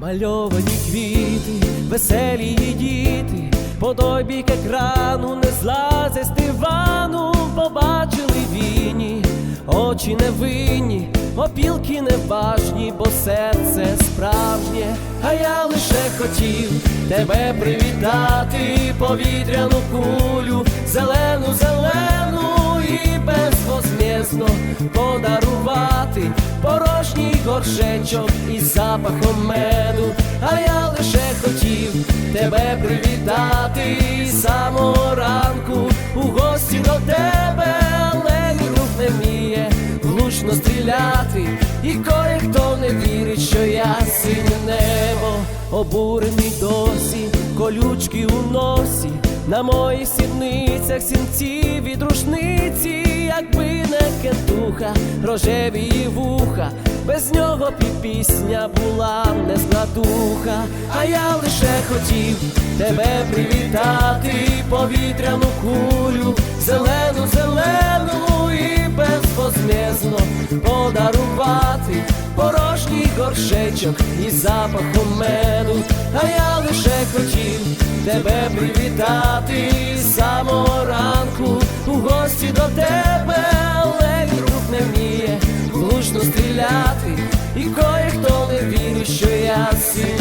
Мальовані квіти, веселі її діти, по той бік екрану не злазять з дивану, побачили війні, очі невинні, опілки неважні, бо серце справжнє, а я лише хотів тебе привітати, повітряну кулю, зелену горшечок із запахом меду, а я лише хотів тебе привітати. Самого ранку у гості до тебе, але рух не вміє влучно стріляти, і кое-хто не вірить, що я синє небо, обурений досі, колючки у носі, на моїх сідницях сінці від рушниці, якби не кентуха, рожеві вуха, без нього б і пісня була не духа, а я лише хотів тебе привітати, повітряну кулю, зелену, зелену і безвозмізно подарувати порожній горшечок і запаху меду, а я лише хотів тебе привітати з самого ранку у гості до тебе. Ледь рук не вміє, влучно стріляти. see.